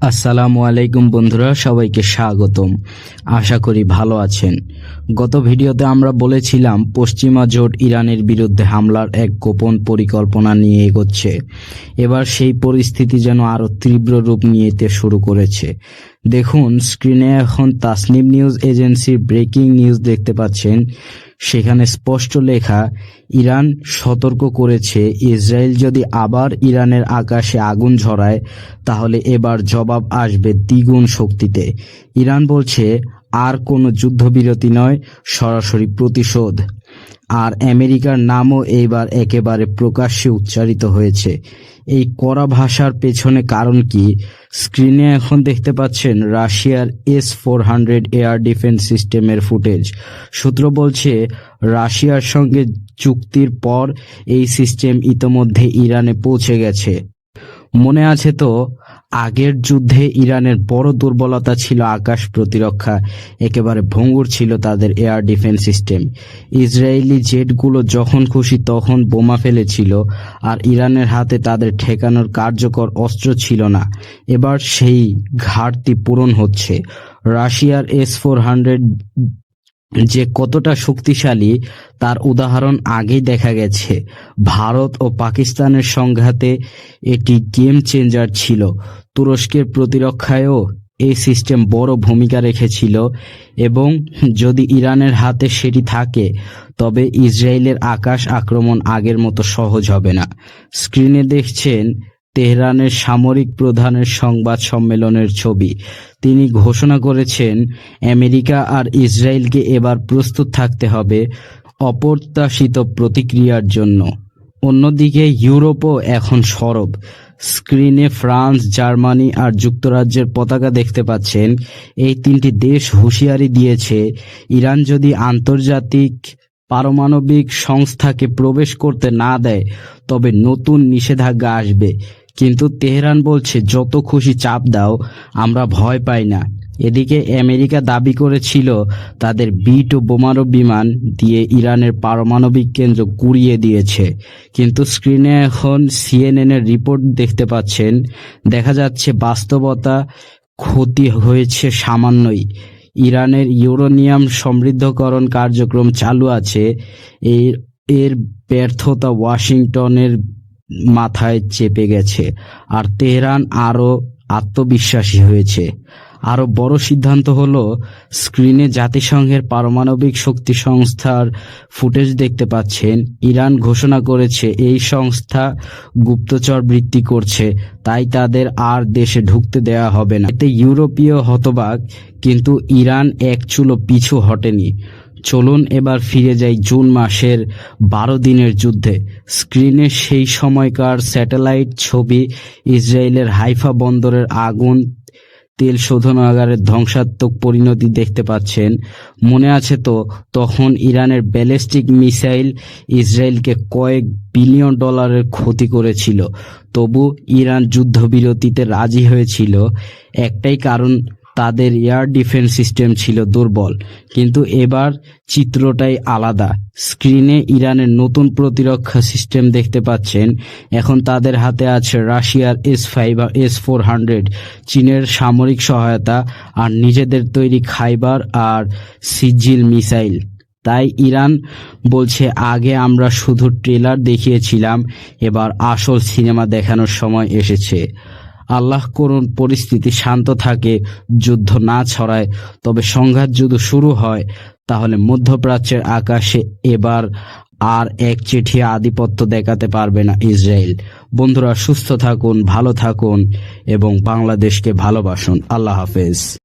আসসালামু আলাইকুম বন্ধুরা, সবাইকে স্বাগতম। আশা করি ভালো আছেন। গত ভিডিওতে আমরা বলেছিলাম, পশ্চিমা জোট ইরানের বিরুদ্ধে হামলার এক গোপন পরিকল্পনা নিয়ে এগোচ্ছে। এবার সেই পরিস্থিতি যেন আরও তীব্র রূপ নিতে শুরু করেছে। দেখুন, স্ক্রিনে এখন তাসনিম নিউজ এজেন্সির ব্রেকিং নিউজ দেখতে পাচ্ছেন। সেখানে স্পষ্ট লেখা, ইরান সতর্ক করেছে, ইসরায়েল যদি আবার ইরানের আকাশে আগুন ঝরায়, তাহলে এবার জবাব আসবে দ্বিগুণ শক্তিতে। ইরান বলছে, আর কোনো যুদ্ধবিরতি নয়, সরাসরি প্রতিশোধ। আর আমেরিকার নামও এইবার একেবারে প্রকাশ্যে উচ্চারিত হয়েছে। এই কড়া ভাষার পেছনে কারণ কি? স্ক্রিনে এখন দেখতে পাচ্ছেন রাশিয়ার S four hundred air defence সিস্টেমের ফুটেজ সূত্র বলছে, রাশিয়ার সঙ্গে চুক্তির পর এই সিস্টেম ইতোমধ্যে ইরানে পৌঁছে গেছে। মনে আছে তো, আগের যুদ্ধে ইরানের বড় দুর্বলতা ছিল আকাশ প্রতিরক্ষা। একেবারে ভঙ্গুর ছিল তাদের এয়ার ডিফেন্স সিস্টেম ইসরায়েলি জেটগুলো যখন খুশি তখন বোমা ফেলেছিল, আর ইরানের হাতে তাদের ঠেকানোর কার্যকর অস্ত্র ছিল না। এবার সেই ঘাটতি পূরণ হচ্ছে। রাশিয়ার এস ফোর হান্ড্রেড যে কতটা শক্তিশালী তার উদাহরণ আগেই দেখা গেছে। ভারত ও পাকিস্তানের সংঘাতে এটি গেম চেঞ্জার ছিল। তুরস্কের প্রতিরক্ষায়ও এই সিস্টেম বড় ভূমিকা রেখেছিল এবং যদি ইরানের হাতে সেটি থাকে, তবে ইসরায়েলের আকাশ আক্রমণ আগের মতো সহজ হবে না। স্ক্রিনে দেখছেন তেহরানের সামরিক প্রধানের সংবাদ সম্মেলনের ছবি। তিনি ঘোষণা করেছেন, আমেরিকা আর ইসরায়েলকে এবার প্রস্তুত থাকতে হবে অপ্রত্যাশিত প্রতিক্রিয়ার জন্য। অন্যদিকে ইউরোপও এখন সরব। স্ক্রিনে ফ্রান্স, জার্মানি আর যুক্তরাজ্যের পতাকা দেখতে পাচ্ছেন। এই তিনটি দেশ হুঁশিয়ারি দিয়েছে, ইরান যদি আন্তর্জাতিক পারমাণবিক সংস্থাকে প্রবেশ করতে না দেয়, তবে নতুন নিষেধাজ্ঞা আসবে। কিন্তু তেহরান বলছে, যত খুশি চাপ দাও, আমরা ভয় পাই না। এদিকে আমেরিকা দাবি করেছিল, তাদের বিট ও বোমারু বিমান দিয়ে ইরানের পারমাণবিক কেন্দ্র কুড়িয়ে দিয়েছে। কিন্তু স্ক্রিনে এখন সিএনএন এর রিপোর্ট দেখতে পাচ্ছেন, দেখা যাচ্ছে বাস্তবতা ক্ষতি হয়েছে সামান্যই। ইরানের ইউরোনিয়াম সমৃদ্ধকরণ কার্যক্রম চালু আছে, এর এর ব্যর্থতা ওয়াশিংটনের মাথায় চেপে গেছে আর তেহরান আরও আত্মবিশ্বাসী হয়েছে। আরও বড় সিদ্ধান্ত হলো স্ক্রিনে জাতিসংঘের পারমাণবিক শক্তি সংস্থার ফুটেজ দেখতে পাচ্ছেন। ইরান ঘোষণা করেছে এই সংস্থা গুপ্তচর বৃত্তি করছে, তাই তাদের আর দেশে ঢুকতে দেওয়া হবে না। এতে ইউরোপীয় হতবাক, কিন্তু ইরান এক চুলো পিছু হটেনি। চলুন এবার ফিরে যাই জুন মাসের বারো দিনের যুদ্ধে। স্ক্রিনে সেই সময়কার স্যাটেলাইট ছবি ইসরায়েলের হাইফা বন্দরের আগুন, তেল শোধনাগারের ধ্বংসাত্মক পরিণতি দেখতে পাচ্ছেন। মনে আছে তো, তখন ইরানের ব্যালিস্টিক মিসাইল ইসরায়েলকে কয়েক বিলিয়ন ডলারের ক্ষতি করেছিল। তবু ইরান যুদ্ধবিরতিতে রাজি হয়েছিল। একটাই কারণ তাদের এয়ার ডিফেন্স সিস্টেম ছিল দুর্বল, কিন্তু এবার চিত্রটাই আলাদা। স্ক্রিনে ইরানের নতুন প্রতিরক্ষা সিস্টেম দেখতে পাচ্ছেন। এখন তাদের হাতে আছে রাশিয়ার এস ফাইভ আর এস ফোর হান্ড্রেড, চীনের সামরিক সহায়তা আর নিজেদের তৈরি খাইবার আর সিজিল মিসাইল। তাই ইরান বলছে, আগে আমরা শুধু ট্রেলার দেখিয়েছিলাম, এবার আসল সিনেমা দেখানোর সময় এসেছে। আল্লাহ করুন পরিস্থিতি শান্ত থাকে, যুদ্ধ না ছড়ায়, তবে সংঘাত যদি শুরু হয়, তাহলে মধ্যপ্রাচ্যের আকাশে এবার আর এক চিঠি আধিপত্য দেখাতে পারবে না ইসরায়েল। বন্ধুরা, সুস্থ থাকুন, ভালো থাকুন এবং বাংলাদেশকে ভালোবাসুন। আল্লাহ হাফেজ।